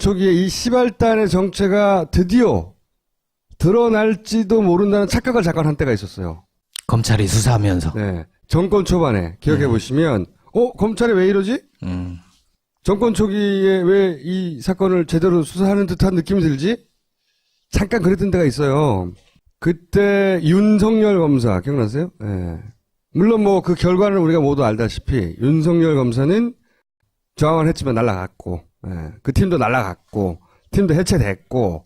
초기에 이 시발단의 정체가 드디어 드러날지도 모른다는 착각을 잠깐 한 때가 있었어요. 검찰이 수사하면서. 네. 정권 초반에 기억해 보시면, 어, 검찰이 왜 이러지? 음. 정권 초기에 왜 이 사건을 제대로 수사하는 듯한 느낌이 들지? 잠깐 그랬던 때가 있어요. 그때 윤석열 검사 기억나세요? 예. 물론 뭐 그 결과는 우리가 모두 알다시피 윤석열 검사는 저항을 했지만 날라갔고, 예. 그 팀도 날라갔고, 팀도 해체됐고,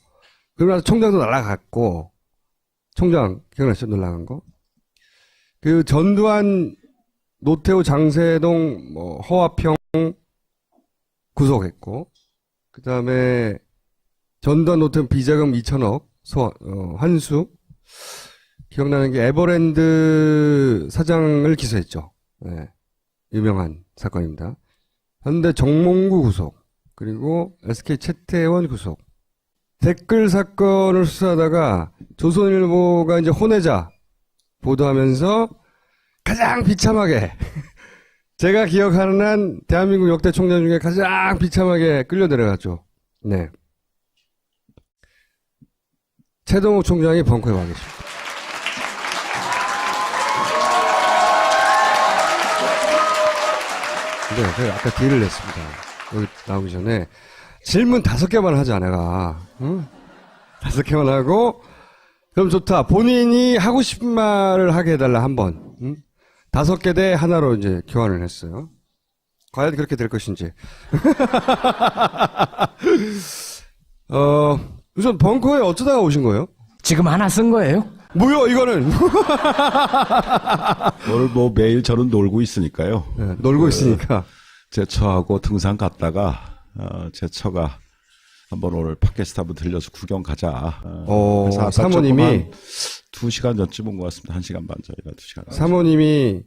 그러고 나서 총장도 날라갔고, 총장 기억나시죠? 날라간 거? 그 전두환, 노태우, 장세동, 뭐 허화평 구속했고, 그 다음에 전두환 노태우 비자금 2천억 소, 어, 환수. 기억나는 게 에버랜드 사장을 기소했죠. 예. 유명한 사건입니다. 현대 정몽구 구속, 그리고 SK 채태원 구속. 댓글 사건을 수사하다가 조선일보가 이제 혼외자 보도하면서 가장 비참하게 제가 기억하는 한 대한민국 역대 총장 중에 가장 비참하게 끌려 내려갔죠. 네. 최동욱 총장이 벙커에 와 계십니다. 네, 제가 아까 딜을 냈습니다. 여기 나오기 전에 질문 다섯 개만 하자, 내가. 응? 다섯 개만 하고, 그럼 좋다. 본인이 하고 싶은 말을 하게 해달라, 한 번. 응? 다섯 개 대 하나로 이제 교환을 했어요. 과연 그렇게 될 것인지. 어, 우선 벙커에 어쩌다가 오신 거예요? 지금 하나 쓴 거예요? 뭐야, 이거는? 오늘 뭐 매일 저는 놀고 있으니까요. 네, 놀고 있으니까. 제 처하고 등산 갔다가 어, 제 처가 한번 오늘 팟캐스트 한번 들려서 구경 가자. 어, 어, 사모님이? 한두 시간 전쯤 온 것 같습니다. 한 시간 반 전이나 두 시간. 사모님이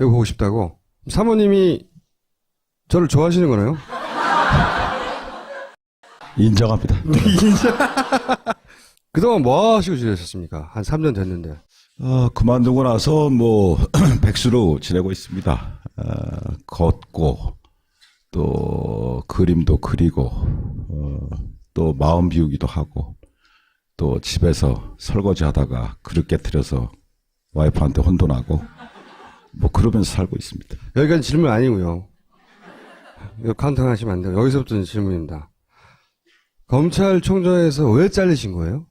여기 보고 싶다고? 사모님이 저를 좋아하시는 거네요? 인정합니다. 그동안 뭐 하시고 지내셨습니까? 한 3년 됐는데. 어, 그만두고 나서 뭐 백수로 지내고 있습니다. 어, 걷고 또 그림도 그리고 어, 또 마음 비우기도 하고 또 집에서 설거지 하다가 그릇 깨뜨려서 와이프한테 혼돈하고 뭐 그러면서 살고 있습니다. 여기까지 질문 아니고요. 이거 카운팅 하시면 안 돼요. 여기서부터는 질문입니다. 검찰총장에서 왜 잘리신 거예요?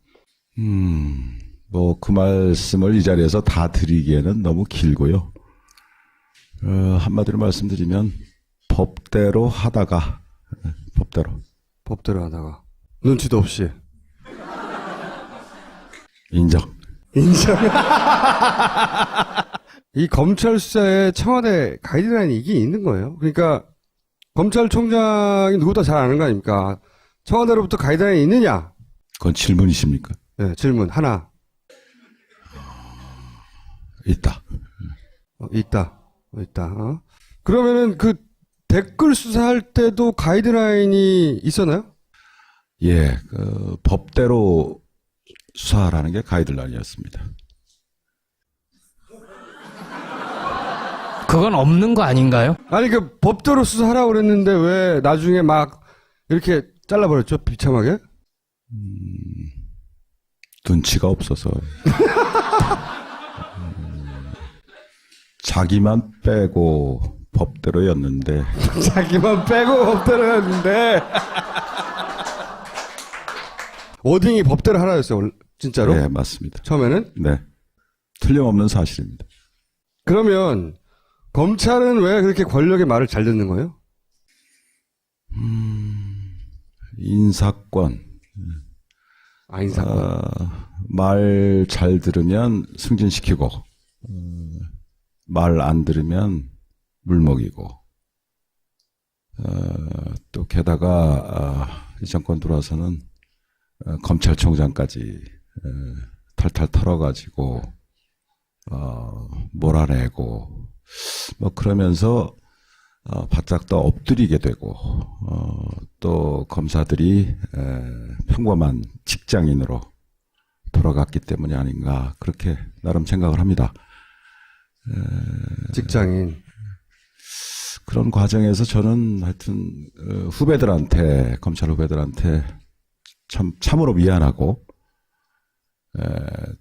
음, 뭐 그 말씀을 이 자리에서 다 드리기에는 너무 길고요. 어, 한마디로 말씀드리면 법대로 하다가 예, 법대로 법대로 하다가. 눈치도 없이. 인정. 인정. 이 검찰 수사에 청와대 가이드라인이 이게 있는 거예요. 그러니까 검찰총장이 누구보다 잘 아는 거 아닙니까? 청와대로부터 가이드라인이 있느냐? 그건 질문이십니까? 네, 질문 하나. 있다. 어, 있다. 어, 있다. 어? 그러면은 그 댓글 수사할 때도 가이드라인이 있었나요? 예, 그 법대로 수사하라는 게 가이드라인이었습니다. 그건 없는 거 아닌가요? 아니 그 법대로 수사하라고 그랬는데 왜 나중에 막 이렇게 잘라버렸죠? 비참하게? 눈치가 없어서. 음, 자기만 빼고 법대로였는데 자기만 빼고 법대로 했는데 워딩이 법대로 하라였어요 원- 진짜로? 네, 맞습니다. 처음에는? 네. 틀림없는 사실입니다. 그러면 검찰은 왜 그렇게 권력의 말을 잘 듣는 거예요? 인사권, 아 인사 말잘 들으면 승진시키고, 말 안 들으면 물먹이고, 어, 또 게다가 아, 이 정권 들어와서는 어, 검찰총장까지 어, 탈탈 털어가지고 어, 몰아내고 뭐 그러면서 어, 바짝 더 엎드리게 되고 어, 또 검사들이 에, 평범한 직장인으로 돌아갔기 때문이 아닌가 그렇게 나름 생각을 합니다. 직장인 그런 과정에서 저는 하여튼 어, 후배들한테 검찰 후배들한테 참 참으로 미안하고 에,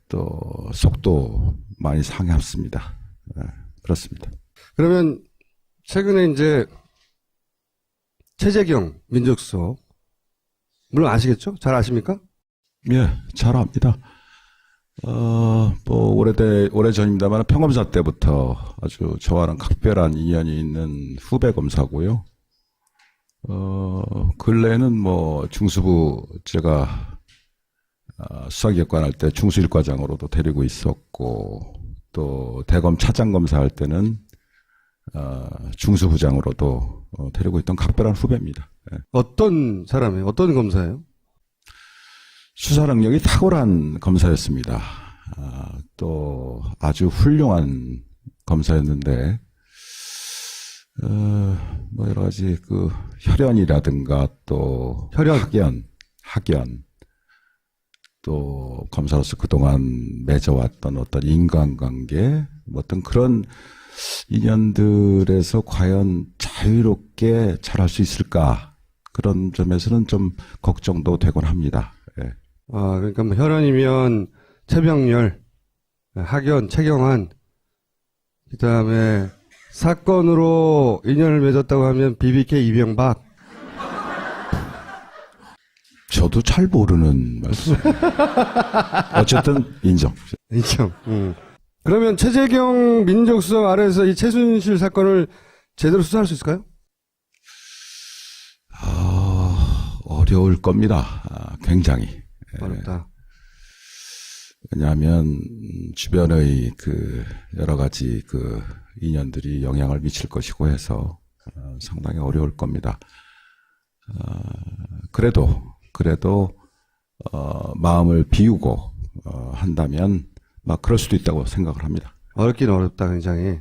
또 속도 많이 상했습니다. 에, 그렇습니다. 그러면 최근에 이제 최재경 민족수석 물론 아시겠죠? 잘 아십니까? 예, 잘 압니다. 어, 뭐, 오래돼, 오래 전입니다만 평검사 때부터 아주 저와는 각별한 인연이 있는 후배 검사고요. 어, 근래에는 뭐, 중수부 제가 아, 수사기획관 할 때 중수일과장으로도 데리고 있었고, 또 대검 차장검사 할 때는 아, 중수부장으로도 어, 데리고 있던 각별한 후배입니다. 예. 어떤 사람이에요? 어떤 검사예요? 수사 능력이 탁월한 검사였습니다. 아, 또 아주 훌륭한 검사였는데 어, 뭐 여러 가지 그 혈연이라든가 또 혈연. 학연, 학연 또 검사로서 그동안 맺어왔던 어떤 인간관계 뭐 어떤 그런 인연들에서 과연 자유롭게 잘할 수 있을까 그런 점에서는 좀 걱정도 되곤 합니다. 예. 아, 그러니까 뭐 혈연이면 최병렬, 학연, 최경환, 그 다음에 사건으로 인연을 맺었다고 하면 BBK 이병박. 저도 잘 모르는 말씀. 어쨌든 인정. 인정. 음. 그러면 최재경 민족수석 아래에서 이 최순실 사건을 제대로 수사할 수 있을까요? 아, 어려울 겁니다. 아, 굉장히. 어렵다. 왜냐하면 음, 주변의 그 여러 가지 그 인연들이 영향을 미칠 것이고 해서 어, 상당히 어려울 겁니다. 아, 그래도 그래도 어, 마음을 비우고 어, 한다면 막 그럴 수도 있다고 생각을 합니다. 어렵긴 어렵다, 굉장히.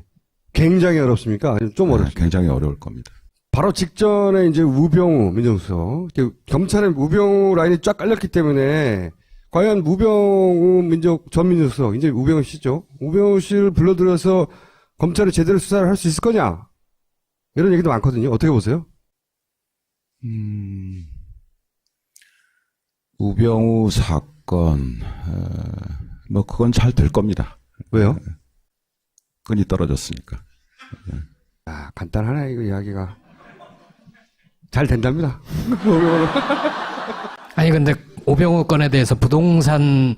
굉장히 어렵습니까? 아니면 좀 아, 어렵습니까? 굉장히 어려울 겁니다. 바로 직전에 이제 우병우 민정수석 검찰의 우병우 라인이 쫙 깔렸기 때문에 과연 우병우 민족 전 민정수석 이제 우병우 씨죠 우병우 씨를 불러들여서 검찰이 제대로 수사를 할 수 있을 거냐 이런 얘기도 많거든요 어떻게 보세요? 음, 우병우 사건, 어, 뭐, 그건 잘 될 겁니다. 왜요? 끈이 떨어졌으니까. 아 간단하네 이거 이야기가 잘 된답니다. 아니 근데 오병우 건에 대해서 부동산은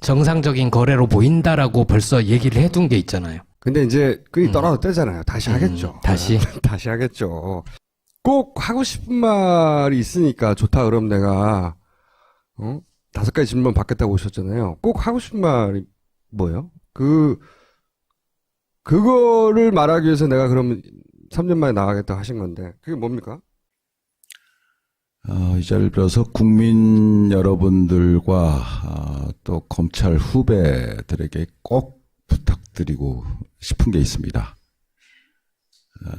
정상적인 거래로 보인다라고 벌써 얘기를 해둔 게 있잖아요. 근데 이제 끈이 떨어졌대잖아요. 다시 하겠죠. 음, 다시? 다시 하겠죠. 꼭 하고 싶은 말이 있으니까 좋다 그럼 내가 어? 다섯 가지 질문 받겠다고 오셨잖아요. 꼭 하고 싶은 말이 뭐예요? 그 그거를 말하기 위해서 내가 그러면 3년 만에 나가겠다 하신 건데 그게 뭡니까? 어, 이 자리를 빌어서 국민 여러분들과 아, 또 검찰 후배들에게 꼭 부탁드리고 싶은 게 있습니다. 어,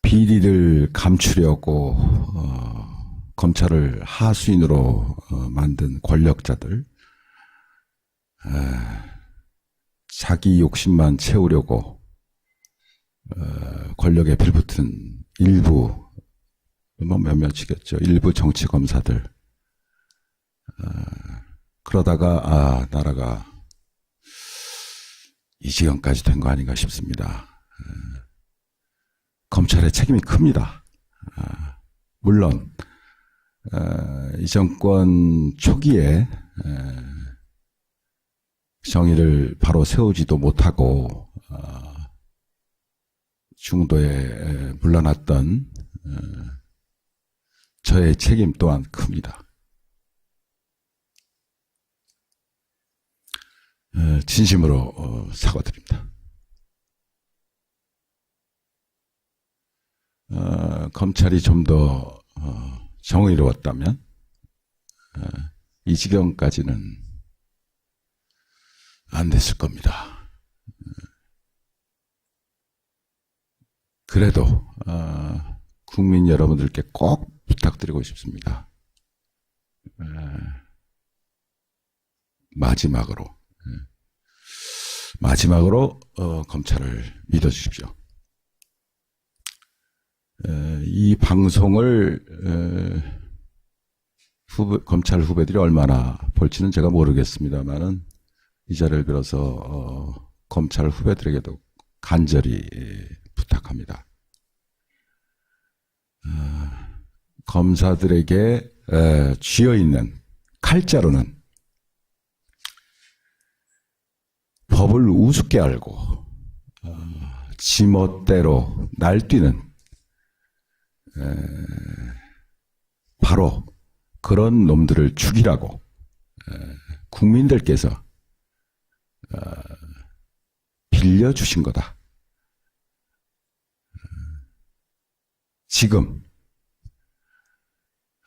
비리를 감추려고 어, 검찰을 하수인으로 어, 만든 권력자들, 에, 자기 욕심만 채우려고 어, 권력에 빌붙은 일부 뭐 몇몇이겠죠. 일부 정치 검사들. 어, 그러다가 아 나라가 이 지경까지 된 거 아닌가 싶습니다. 어, 검찰의 책임이 큽니다. 아, 물론 어, 이 정권 초기에 에, 정의를 바로 세우지도 못하고 어, 중도에 에, 물러났던 어, 저의 책임 또한 큽니다. 어, 진심으로 어, 사과드립니다. 어, 검찰이 좀더 어, 정의로웠다면 어, 이 지경까지는 안 됐을 겁니다. 그래도 어, 국민 여러분들께 꼭 부탁드리고 싶습니다. 에, 마지막으로 에, 마지막으로 어, 검찰을 믿어주십시오. 에, 이 방송을 에, 후배, 검찰 후배들이 얼마나 볼지는 제가 모르겠습니다만은 이 자리를 빌어서 어, 검찰 후배들에게도 간절히 에, 부탁합니다. 어, 검사들에게 에, 쥐어 있는 칼자루는 법을 우습게 알고 어, 지멋대로 날뛰는 에, 바로 그런 놈들을 죽이라고 에, 국민들께서 어, 빌려주신 거다. 지금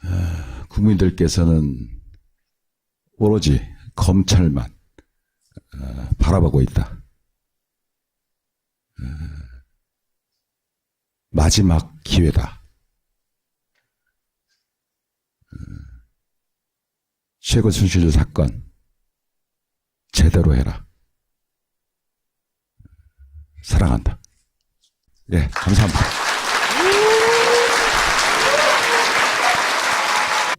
어, 국민들께서는 오로지 검찰만 어, 바라보고 있다. 어, 마지막 기회다. 어, 최고 순실 사건 제대로 해라. 사랑한다. 예, 감사합니다.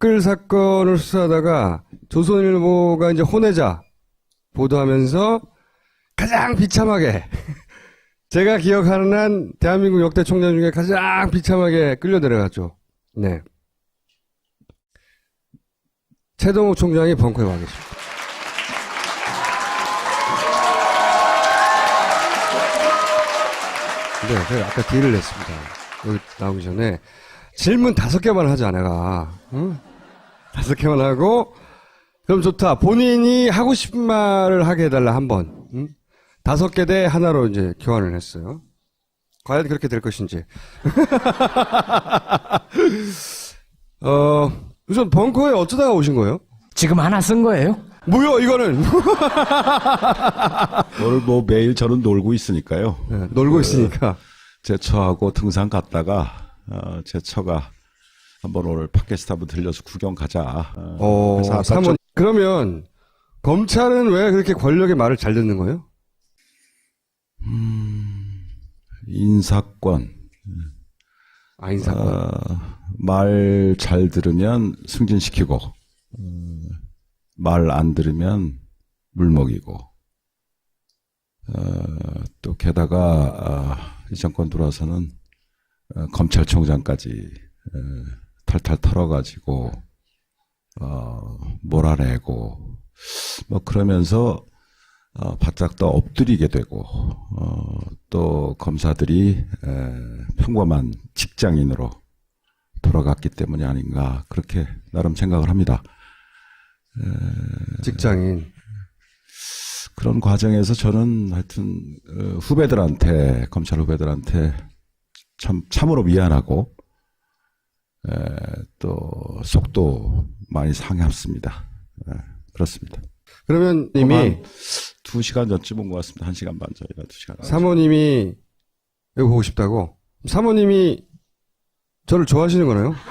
댓글 사건을 수사하다가 조선일보가 이제 혼외자 보도하면서 가장 비참하게 제가 기억하는 한 대한민국 역대 총장 중에 가장 비참하게 끌려 내려갔죠. 네. 최동욱 총장이 벙커에 와 계십니다. 네, 제가 아까 딜을 냈습니다. 여기 나오기 전에 질문 다섯 개만 하자, 내가. 응? 다섯 개만 하고, 그럼 좋다. 본인이 하고 싶은 말을 하게 해달라, 한 번. 응? 다섯 개 대 하나로 이제 교환을 했어요. 과연 그렇게 될 것인지. 어, 우선 벙커에 어쩌다가 오신 거예요? 지금 하나 쓴 거예요? 뭐야, 이거는? 오늘 뭐 매일 저는 놀고 있으니까요. 네, 놀고 있으니까. 제 처하고 등산 갔다가 어, 제 처가 한번 오늘 팟캐스트 한번 들려서 구경 가자. 어, 어, 그래서 사모, 그러면, 검찰은 왜 그렇게 권력의 말을 잘 듣는 거예요? 인사권 아, 인사권. 말잘 들으면 승진시키고 말안 들으면 물먹이고 어, 또 게다가 아, 이 정권 들어와서는 어, 검찰총장까지 어, 탈탈 털어가지고 어, 몰아내고 뭐 그러면서 어, 바짝 더 엎드리게 되고 어, 또 검사들이 에, 평범한 직장인으로 돌아갔기 때문이 아닌가 그렇게 나름 생각을 합니다. 직장인. 그런 과정에서 저는 하여튼 어, 후배들한테 검찰 후배들한테 참 참으로 미안하고 에, 또 속도 많이 상했습니다. 에, 그렇습니다. 그러면 이미 한두 시간 전쯤 온 것 같습니다. 한 시간 반 전이나 두 시간. 사모님이 여기 보고 싶다고? 사모님이 저를 좋아하시는 거네요?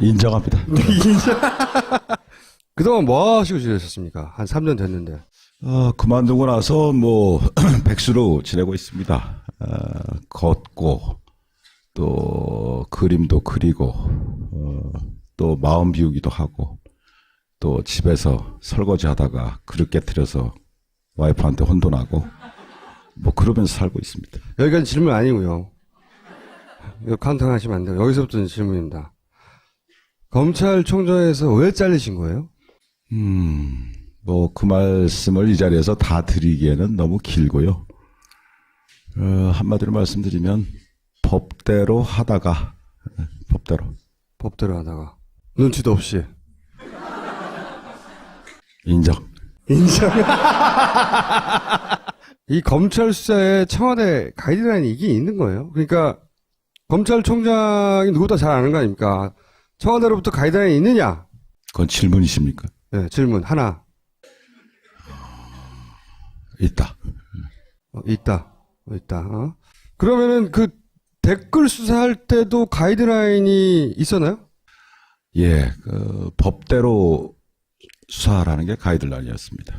인정합니다. 그동안 뭐 하시고 지내셨습니까? 한 3년 됐는데. 어, 그만두고 나서 뭐 백수로 지내고 있습니다. 어, 걷고 또 그림도 그리고 어, 또 마음 비우기도 하고 또 집에서 설거지 하다가 그릇 깨뜨려서 와이프한테 혼돈하고 뭐 그러면서 살고 있습니다. 여기까지 질문 아니고요. 이거 카운팅 하시면 안 돼요. 여기서부터는 질문입니다. 검찰총장에서 왜 잘리신 거예요? 음, 뭐 그 말씀을 이 자리에서 다 드리기에는 너무 길고요. 어, 한마디로 말씀드리면 법대로 하다가 예, 법대로 법대로 하다가. 눈치도 없이. 인정. 인정. 이 검찰 수사에 청와대 가이드라인이 이게 있는 거예요. 그러니까 검찰총장이 누구보다 잘 아는 거 아닙니까? 청와대로부터 가이드라인이 있느냐? 그건 질문이십니까? 네, 질문 하나. 있다. 어, 있다. 어, 있다. 어? 그러면은 그 댓글 수사할 때도 가이드라인이 있었나요? 예, 그 법대로 수사하라는 게 가이드라인이었습니다.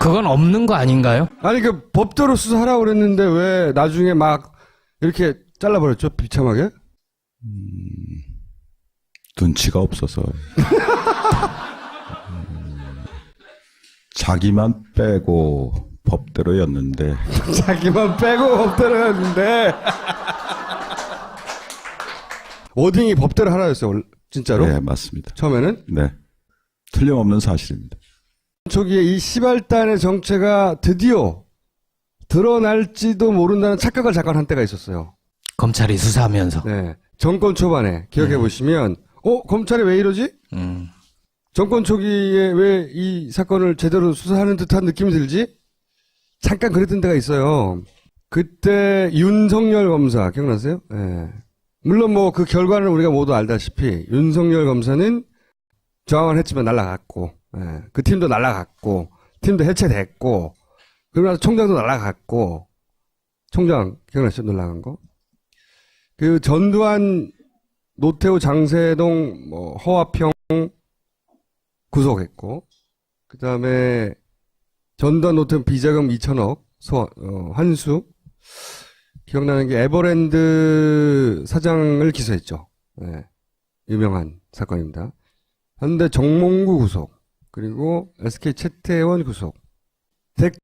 그건 없는 거 아닌가요? 아니 그 법대로 수사하라고 그랬는데 왜 나중에 막 이렇게 잘라버렸죠 비참하게? 눈치가 없어서. 음, 자기만 빼고 법대로였는데 자기만 빼고 법대로 했는데 워딩이 법대로 하나였어요 원- 진짜로 네 맞습니다. 처음에는 네 틀림없는 사실입니다. 저기에 이 시발단의 정체가 드디어 드러날지도 모른다는 착각을 잠깐 한 때가 있었어요. 검찰이 수사하면서. 네. 정권 초반에 기억해 보시면 어 검찰이 왜 이러지? 음. 정권 초기에 왜 이 사건을 제대로 수사하는 듯한 느낌이 들지? 잠깐 그랬던 때가 있어요. 그때 윤석열 검사 기억나세요? 예. 물론 뭐 그 결과는 우리가 모두 알다시피 윤석열 검사는 저항을 했지만 날라갔고, 예. 그 팀도 날라갔고, 팀도 해체됐고, 그러고 나서 총장도 날라갔고, 총장 기억나시죠? 날라간 거? 그 전두환, 노태우, 장세동, 뭐 허화평 구속했고, 그 다음에 전두환 노태우 비자금 2천억 소, 어, 환수. 기억나는 게 에버랜드 사장을 기소했죠. 예. 유명한 사건입니다. 현대 정몽구 구속, 그리고 SK 채태원 구속,